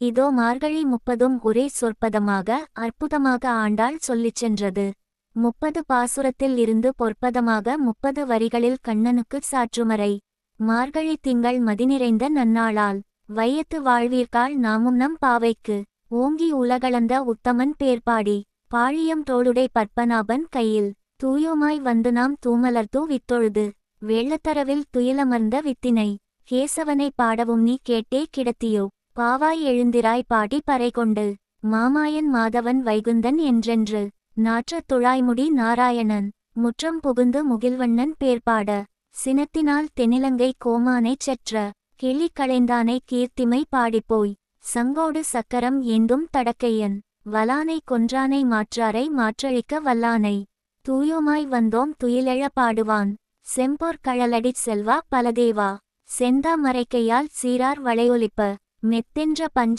இதோ மார்கழி முப்பதும் ஒரே சொற்பதமாக அற்புதமாக ஆண்டாள் சொல்லிச் சென்றது. முப்பது பாசுரத்தில் இருந்து பொற்பதமாக முப்பது வரிகளில் கண்ணனுக்கு சாற்றுமறை. மார்கழி திங்கள் மதிநிறைந்த நன்னாளால். வையத்து வாழ்வீர்கால் நாமும் நம் பாவைக்கு. ஓங்கி உலகளந்த உத்தமன் பேர்பாடி. பாழியம் தோளுடை பற்பநாபன் கையில். தூயோமாய் வந்து நாம் தூமலர்தூ வித்தொழுது. வெள்ளத்தரவில் துயிலமர்ந்த வித்தினை. கேசவனை பாடவும் நீ கேட்டே கிடத்தியோ. பாவாய் எழுந்திராய் பாடி பறைகொண்டு மாமாயன் மாதவன் வைகுந்தன் என்றென்று நாற்ற துழாய்முடி நாராயணன் முற்றம் புகுந்து முகில்வண்ணன் பேர்பாட சினத்தினால் தென்னிலங்கை கோமானைச் செற்ற கிளி களைந்தானை கீர்த்திமை பாடிப்போய் சங்கோடு சக்கரம் ஏந்தும் தடக்கையன் வலானை கொன்றானை மாற்றாரை மாற்றழிக்க வல்லானை தூயோமாய் வந்தோம் துயிலெழ பாடுவான் செம்போர் கழலடிச் செல்வா பலதேவா செந்தா மறைக்கையால் சீரார் வளையொலிப்ப மெத்தென்ற பஞ்ச